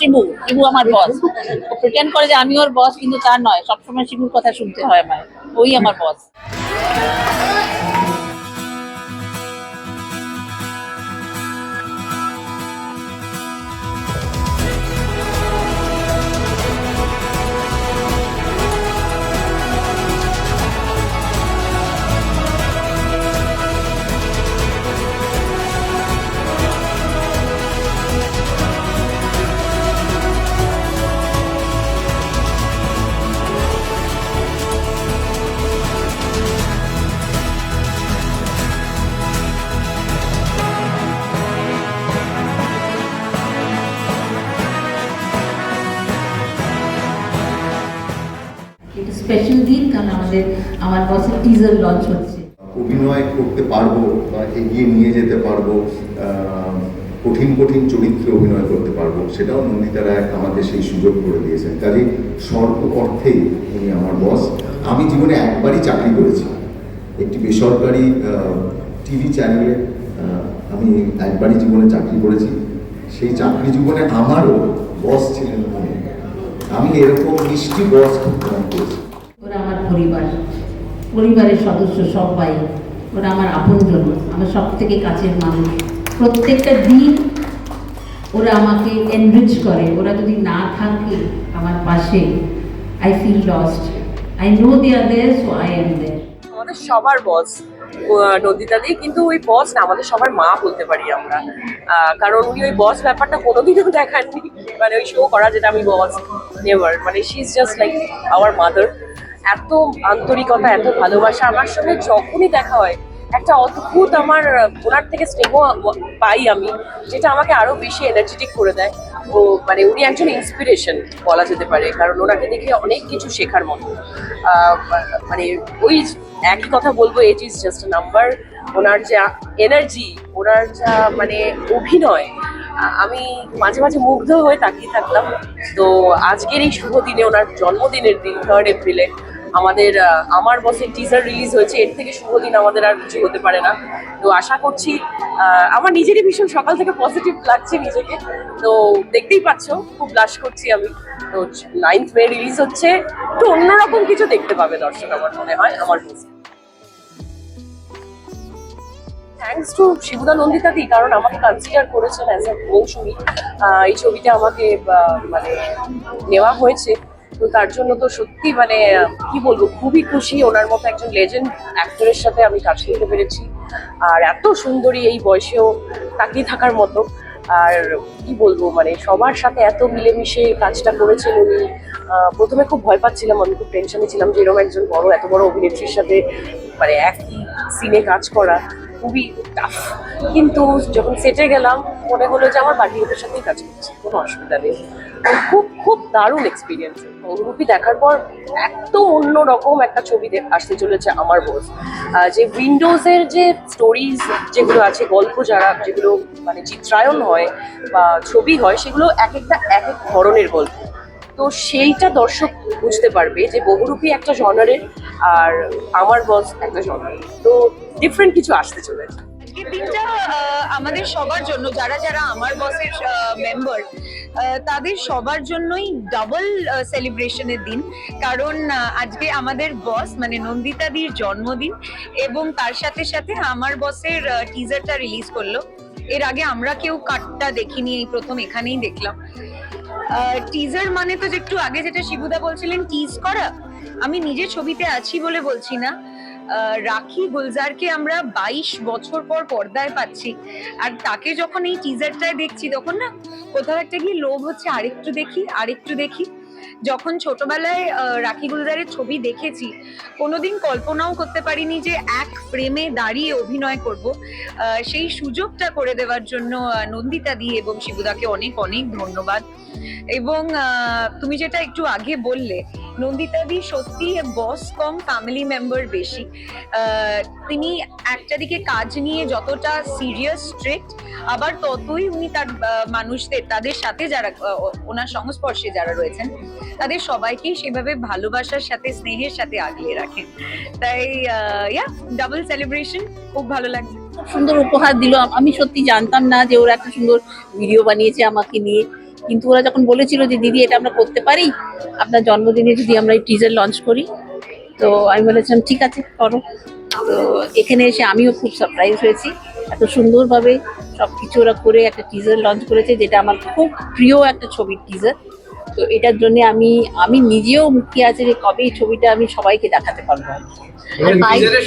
শিবু শিবু আমার বস ও প্রিটেন্ড করে যে আমি ওর বস কিন্তু তার নয়, সবসময় শিবুর কথা শুনতে হয় আমার। ওই আমার বস স্পেশাল দিন কারণ আমাদের, আমার বসের টিজার লঞ্চ হচ্ছে। অভিনয় করতে পারব বা এগিয়ে নিয়ে যেতে পারব কঠিন কঠিন চরিত্রে অভিনয় করতে পারব, সেটাও নন্দিতা রায় আমাকে সেই সুযোগ করে দিয়েছেন। কাজে স্বল্প অর্থেই উনি আমার বস আমি জীবনে একবারই চাকরি করেছি। একটি বেসরকারি টিভি চ্যানেলে আমি একবারই জীবনে চাকরি করেছি। সেই চাকরি জীবনে আমারও বস ছিলেন উনি। আমি এরকম মিষ্টি বস খুব কম পেয়েছি। ওরা আমার পরিবার। পরিবারের সদস্য সবাই। ওরা আমার আপনজন, আমার সব থেকে কাছের মানুষ। প্রত্যেকটা দিন ওরা আমাকে এনরিচ করে। ওরা যদি না থাকে আমার পাশে I feel lost I know they are there so I am there আমাদের সবার বস নন্দিতা দি, কিন্তু ওই বস না, আমাদের সবার মা বলতে পারি আমরা। কারণ উনি ওই বস ব্যাপারটা কোনোদিনও দেখাননি। মানে ওই শো করা যেটা আমি বস নেভার মানে she is just like our mother এত আন্তরিকতা, এত ভালোবাসা, আমার সঙ্গে যখনই দেখা হয়, একটা অদ্ভুত আমার ওনার থেকে স্নেহ পাই আমি, যেটা আমাকে আরও বেশি এনার্জেটিক করে দেয়। ও মানে উনি একজন ইন্সপিরেশন বলা যেতে পারে, কারণ ওনাকে দেখে অনেক কিছু শেখার মতো। মানে ওই একই কথা বলব এজ ইজ জাস্ট নাম্বার ওনার যা এনার্জি ওনার যা মানে অভিনয় আমি মাঝে মাঝে মুগ্ধ হয়ে তাকিয়ে থাকতাম তো আজকের এই শুভ দিনে, ওনার জন্মদিনের দিন থার্ড এপ্রিলে আমাদের আমার বসের টিজার রিলিজ হয়েছে। এর থেকে শুভ দিন আমাদের আর কিছু হতে পারে না। তো আশা করছি আমার নিজেরই ভীষণ সকাল থেকে পজিটিভ লাগছে নিজেকে। তো দেখতেই পাচ্ছ, খুব লাশ করছি আমি। তো নাইন্থ মে রিলিজ হচ্ছে। তো অন্যরকম কিছু দেখতে পাবে দর্শক, আমার মনে হয়, আমার বসে। থ্যাঙ্কস টু শিবুদা নন্দিতা দি, কারণ আমাকে কনসিডার করেছেন অ্যাজ এ মৌসুমি। এই ছবিটা আমাকে মানে নেওয়া হয়েছে। তো তার জন্য তো সত্যি মানে কি বলব, খুবই খুশি। ওনার মতো একজন লেজেন্ড অ্যাক্টরের সাথে আমি কাজ করতে পেরেছি। আর এত সুন্দরী এই বয়সেও তাকিয়ে থাকার মতো। আর কি বলব মানে সবার সাথে এত মিলেমিশে কাজটা করেছেন উনি। প্রথমে খুব ভয় পাচ্ছিলাম, আমি খুব টেনশনে ছিলাম যে এরকম একজন বড়, এত বড় অভিনেত্রীর সাথে মানে একই সিনে কাজ করা। খুবই টাফ কিন্তু যখন সেটে গেলাম, মনে হলো যে আমার বাড়ি বাড়ির সাথেই কাজ করছি, কোনো অসুবিধা নেই। খুব খুব দারুণ এক্সপিরিয়েন্স অনুরূপী দেখার পর এত অন্য রকম একটা ছবি আসতে চলেছে আমার বস যে উইন্ডোজের যে স্টোরিজ যেগুলো আছে, গল্প যারা, যেগুলো মানে চিত্রায়ন হয় বা ছবি হয়, সেগুলো এক একটা এক এক ধরনের গল্প। তো সেইটা দর্শক বুঝতে পারবে যে বহুরূপী একটা জনারের আর আমার বস একটা জনার তো ডিফারেন্ট কিছু আসতে চলেছে। আজকের দিনটা আমাদের সবার জন্য, যারা যারা আমার বসের মেম্বার তাদের সবার জন্যই ডাবল সেলিব্রেশনের দিন। কারণ আজকে আমাদের বস মানে নন্দিতাদির জন্মদিন, এবং তার সাথে সাথে আমার বসের টিজারটা রিলিজ করল। এর আগে আমরা কেউ কাটটা দেখিনি, এই প্রথম এখানেই দেখলাম। টিজার মানে তো একটু আগে যেটা শিবুদা বলছিলেন টিজ করা। আমি নিজে ছবিতে আছি বলে বলছি না। রাখি গুলজারকে আমরা বাইশ বছর পর পর্দায় পাচ্ছি। আর তাকে যখন এই টিজারটায় দেখছি, তখন না কোথাও একটা গিয়ে লোভ হচ্ছে, আরেকটু দেখি আরেকটু দেখি। যখন ছোটবেলায় রাখি গুলজারের ছবি দেখেছি, কোনোদিন কল্পনাও করতে পারিনি যে এক ফ্রেমে দাঁড়িয়ে অভিনয় করব। সেই সুযোগটা করে দেওয়ার জন্য নন্দিতা দি এবং শিবুদাকে অনেক অনেক ধন্যবাদ। এবং তুমি যেটা একটু আগে বললে নন্দিতা দি সত্যি বস কম ফ্যামিলি মেম্বার বেশি। তিনি একটা দিকে কাজ নিয়ে যতটা সিরিয়াস স্ট্রিক্ট আবার ততই উনি তার মানুষদের, তাদের সাথে যারা ওনার সংস্পর্শে যারা রয়েছেন, তাদের সবাইকেই সেভাবে ভালোবাসার সাথে, স্নেহের সাথে আগলে রাখেন। তাই ইয়া ডাবল সেলিব্রেশন খুব ভালো লাগছে। খুব সুন্দর উপহার দিল। আমি সত্যি জানতাম না যে ওরা একটা সুন্দর ভিডিও বানিয়েছে আমাকে নিয়ে। কিন্তু ওরা যখন বলেছিল যে, দিদি, এটা আমরা করতে পারি, আপনার জন্মদিনে যদি আমরা এই টিজার লঞ্চ করি। তো আমি বলেছিলাম, ঠিক আছে, করো। তো এখানে এসে আমিও খুব সারপ্রাইজ হয়েছি। এত সুন্দরভাবে সব কিছু ওরা করে একটা টিজার লঞ্চ করেছে, যেটা আমার খুব প্রিয় একটা ছবির টিজার তো এটার জন্য আমি আমি নিজেও মুখিয়ে আছে যে কবে এই ছবিটা আমি সবাইকে দেখাতে পারব।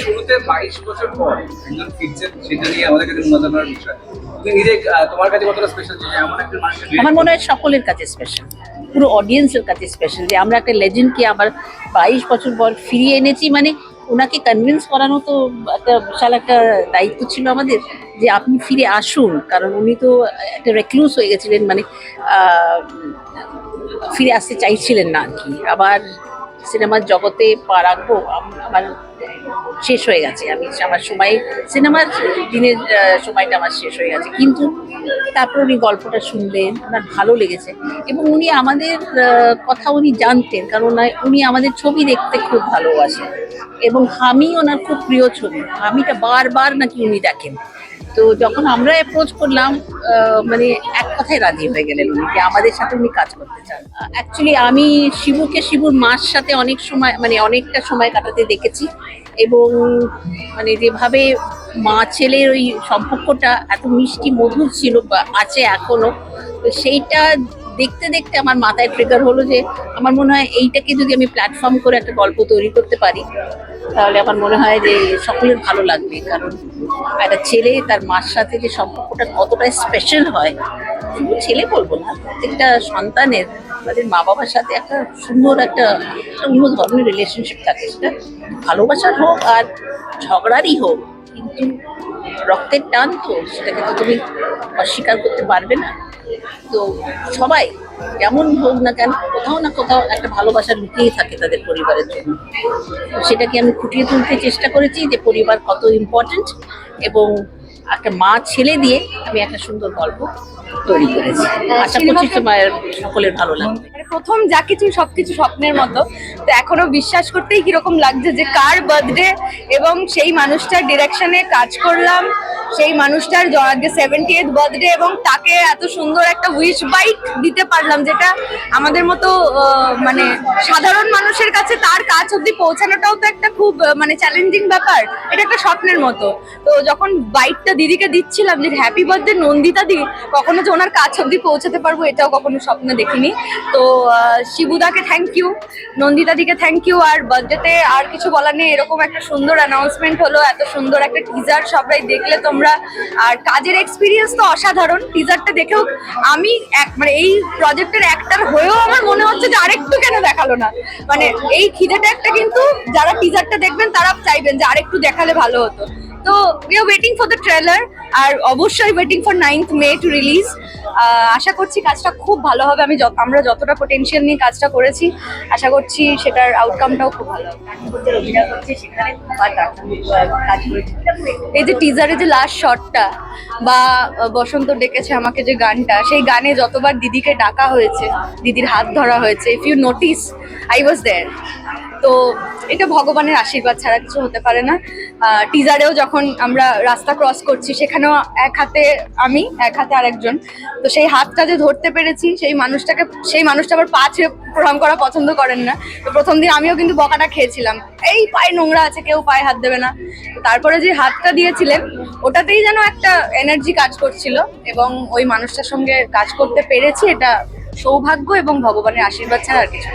শুরুতে বাইশ বছর পর একজন ফিরছেন সেটা নিয়ে আমাদের কাছে উন্নতনার বিষয়। তুমি নিজে আহ, তোমার কাছে কতটা স্পেশাল এমন একটা আমার মনে হয় সকলের কাছে স্পেশাল পুরো অডিয়েন্সের কাছে স্পেশাল যে আমরা একটা লেজেন্ডকে আবার বাইশ বছর পর ফিরিয়ে এনেছি। মানে ওনাকে কনভিন্স করানো তো একটা বিশাল একটা দায়িত্ব ছিল আমাদের যে আপনি ফিরে আসুন। কারণ উনি তো একটা রেক্লুস হয়ে গেছিলেন। মানে ফিরে আসতে চাইছিলেন না কি। আবার সিনেমার জগতে পা রাখব আমার শেষ হয়ে গেছে। আমি আমার সময়, সিনেমার দিনের সময়টা আমার শেষ হয়ে গেছে। কিন্তু তারপর উনি গল্পটা শুনলেন ওনার ভালো লেগেছে। এবং উনি আমাদের কথা উনি জানতেন, কারণ উনি আমাদের ছবি দেখতে খুব ভালোবাসেন। এবং হামি ওনার খুব প্রিয় ছবি। হামিটা বারবার নাকি উনি দেখেন। তো যখন আমরা অ্যাপ্রোচ করলাম মানে এক কথায় রাজি হয়ে গেলেন উনি যে আমাদের সাথে উনি কাজ করতে চান। অ্যাকচুয়ালি আমি শিবুকে শিবুর মার সাথে অনেক সময় মানে অনেকটা সময় কাটাতে দেখেছি এবং মানে যেভাবে মা ছেলের ওই সম্পর্কটা এত মিষ্টি মধুর ছিল বা আছে এখনও, তো সেইটা দেখতে দেখতে আমার মাথায় ট্রিগার হলো যে আমার মনে হয় এইটাকে যদি আমি প্ল্যাটফর্ম করে একটা গল্প তৈরি করতে পারি তাহলে আমার মনে হয় যে সকলের ভালো লাগবে, কারণ একটা ছেলে তার মার সাথে যে সম্পর্কটা কতটা স্পেশাল হয়, শুধু ছেলে বলব না, প্রত্যেকটা সন্তানের তাদের মা বাবার সাথে একটা সুন্দর একটা অন্য ধরনের রিলেশনশিপ থাকে। সেটা ভালোবাসার হোক আর ঝগড়ারই হোক, কিন্তু রক্তের টান তো সেটাকে তো তুমি অস্বীকার করতে পারবে না। তো সবাই যেমন হোক না কেন, কোথাও না কোথাও একটা ভালোবাসা লুকিয়েই থাকে তাদের পরিবারের জন্য। সেটাকে আমি ফুটিয়ে তুলতে চেষ্টা করেছি যে পরিবার কত ইম্পর্টেন্ট এবং একটা মা ছেলে দিয়ে আমি একটা সুন্দর গল্প তৈরি করেছি। আশা করছি তোমার সকলের ভালো লাগবে। মানে প্রথম যা কিছু সবকিছু স্বপ্নের মতো। তো এখনও বিশ্বাস করতেই কীরকম লাগছে যে কার বার্থডে এবং সেই মানুষটার ডিরেকশনে কাজ করলাম। সেই মানুষটার আজকে সেভেন্টি এইথ বার্থডে এবং তাকে এত সুন্দর একটা উইশ বাইট দিতে পারলাম, যেটা আমাদের মতো মানে সাধারণ মানুষের কাছে তার কাজ অব্দি পৌঁছানোটাও তো একটা খুব মানে চ্যালেঞ্জিং ব্যাপার। এটা একটা স্বপ্নের মতো। তো যখন বাইকটা দিদিকে দিচ্ছিলাম যে হ্যাপি বার্থডে নন্দিতা দি, কখনো যে ওনার কাজ অব্দি পৌঁছাতে পারব, এটাও কখনো স্বপ্ন দেখিনি। তো শিবুদাকে থ্যাংক ইউ নন্দিতা দিকে থ্যাংক ইউ আর বার্থডেতে আর কিছু বলার নেই। এরকম একটা সুন্দর অ্যানাউন্সমেন্ট হলো, এত সুন্দর একটা টিজার সবাই দেখলে তোমরা। আর কাজের এক্সপিরিয়েন্স তো অসাধারণ। টিজারটা দেখেও আমি এক মানে এই প্রজেক্টের একটার হয়েও আমার মনে হচ্ছে যে আরেকটু কেন দেখাল না। মানে এই খিদেটা একটা কিন্তু, যারা টিজারটা দেখবেন তারা চাইবেন যে আরেকটু দেখালে ভালো হতো। তো we are waiting for the trailer আর অবশ্যই waiting for ninth May to release আশা করছি কাজটা খুব ভালো হবে। আমি আমরা যতটা পোটেনশিয়াল নিয়ে কাজটা করেছি, আশা করছি সেটার আউটকামটাও খুব ভালো এই যে টিজারে যে লাস্ট শটটা বা বসন্ত ডেকেছে আমাকে যে গানটা, সেই গানে যতবার দিদিকে ডাকা হয়েছে, দিদির হাত ধরা হয়েছে if you notice I was there তো এটা ভগবানের আশীর্বাদ ছাড়া কিছু হতে পারে না। টিজারেও যখন আমরা রাস্তা ক্রস করছি, সেখানেও এক হাতে আমি, এক হাতে আরেকজন। তো সেই হাতটা যে ধরতে পেরেছি, সেই মানুষটাকে, সেই মানুষটা আবার পা ছেড়ে প্রণাম করা পছন্দ করেন না। তো প্রথম দিন আমিও কিন্তু বকাটা খেয়েছিলাম। এই পায়ে নোংরা আছে, কেউ পায়ে হাত দেবে না। তারপরে যে হাতটা দিয়েছিলেন, ওটাতেই যেন একটা এনার্জি কাজ করছিল এবং ওই মানুষটার সঙ্গে কাজ করতে পেরেছি, এটা সৌভাগ্য এবং ভগবানের আশীর্বাদ ছাড়া আর কিছু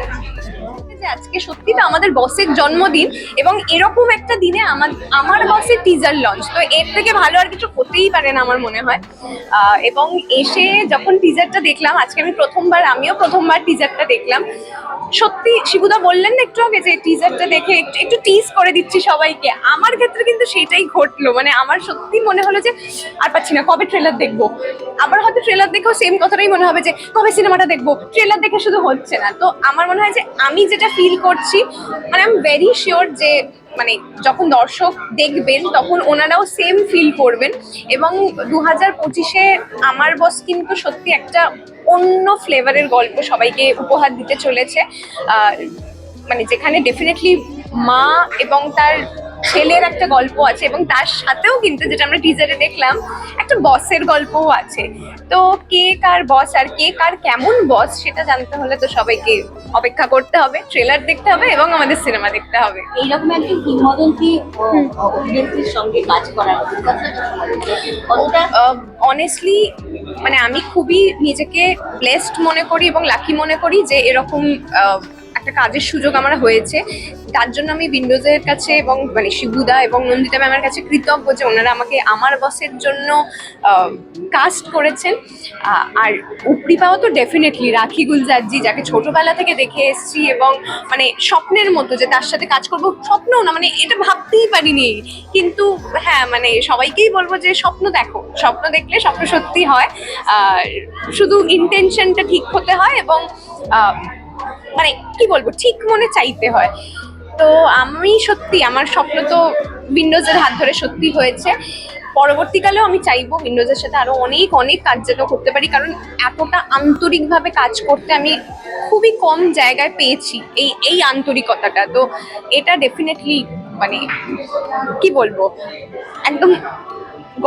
আজকে সত্যি তো আমাদের বসের জন্মদিন এবং এরকম একটা দিনে আমার আমার বসের টিজার লঞ্চ তো এর থেকে ভালো আর কিছু হতেই পারে না আমার মনে হয়। এবং এসে যখন টিজারটা দেখলাম, আজকে আমি প্রথমবার, আমিও প্রথমবার টিজারটা দেখলাম, সত্যি শিবুদা বললেন না একটু আগে যে টিজারটা দেখে একটু একটু টিজ করে দিচ্ছি সবাইকে। আমার ক্ষেত্রে কিন্তু সেটাই ঘটলো মানে আমার সত্যি মনে হলো যে, আর পাচ্ছি না, কবে ট্রেলার দেখব? আবার হয়তো ট্রেলার দেখেও সেম কথাটাই মনে হবে যে, কবে সিনেমাটা দেখব? ট্রেলার দেখে শুধু হচ্ছে না। তো আমার মনে হয় যে, আমি যেটা ফিল করছি। মানে আই এম ভেরি শিওর যে মানে যখন দর্শক দেখবেন, তখন ওনারাও সেম ফিল করবেন। এবং দু হাজার পঁচিশে আমার বস কিন্তু সত্যি একটা অন্য ফ্লেভারের গল্প সবাইকে উপহার দিতে চলেছে। মানে যেখানে ডেফিনেটলি মা এবং তার ছেলের একটা গল্প আছে এবং তার সাথেও কিন্তু যেটা আমরা টিজারে দেখলাম একটা বসের গল্পও আছে। তো কে কার বস আর কে কার কেমন বস সেটা জানতে হলে তো সবাইকে অপেক্ষা করতে হবে ট্রেলার দেখতে হবে এবং আমাদের সিনেমা দেখতে হবে। এইরকম একজন কিংবদন্তি অভিনেত্রীর সঙ্গে কাজ করার অনেস্টলি মানে আমি খুবই নিজেকে ব্লেসড মনে করি এবং লাকি মনে করি যে এরকম একটা কাজের সুযোগ আমার হয়েছে। তার জন্য আমি উইন্ডোজের কাছে এবং মানে শিবুদা এবং নন্দিতা ম্যামের কাছে কৃতজ্ঞ যে ওনারা আমাকে আমার বসের জন্য কাস্ট করেছেন। আর উপরি পাওয়া তো ডেফিনেটলি রাখি গুলজারজি, যাকে ছোটবেলা থেকে দেখে এসেছি এবং মানে স্বপ্নের মতো যে তার সাথে কাজ করব স্বপ্ন না মানে এটা ভাবতেই পারিনি। কিন্তু হ্যাঁ মানে সবাইকেই বলব যে স্বপ্ন দেখো, স্বপ্ন দেখলে স্বপ্ন সত্যি হয়। শুধু ইন্টেনশনটা ঠিক হতে হয় এবং মানে কি বলব, ঠিক মনে চাইতে হয়। তো আমি সত্যি, আমার স্বপ্ন তো উইন্ডোজের হাত ধরে সত্যি হয়েছে। পরবর্তীকালেও আমি চাইব উইন্ডোজের সাথে আরও অনেক অনেক কাজ যেন করতে পারি। কারণ এতটা আন্তরিকভাবে কাজ করতে আমি খুবই কম জায়গায় পেয়েছি এই এই আন্তরিকতাটা। তো এটা ডেফিনেটলি মানে কি বলব, একদম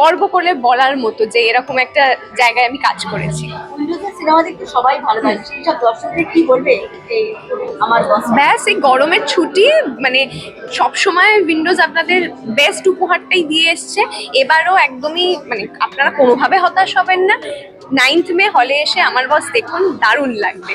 গর্ব করে বলার মতো যে এরকম একটা জায়গায় আমি কাজ করেছি। সিনেমা দেখতে সবাই ভালোবাসে সেসব দর্শকদের কি বলবে? আমার ব্যাস এই গরমের ছুটি মানে সব সময় উইন্ডোজ আপনাদের বেস্ট উপহারটাই দিয়ে এসছে। এবারও একদমই মানে আপনারা কোনোভাবে হতাশ হবেন না। নাইন্থ মে হলে এসে আমার বস দেখুন দারুণ লাগবে।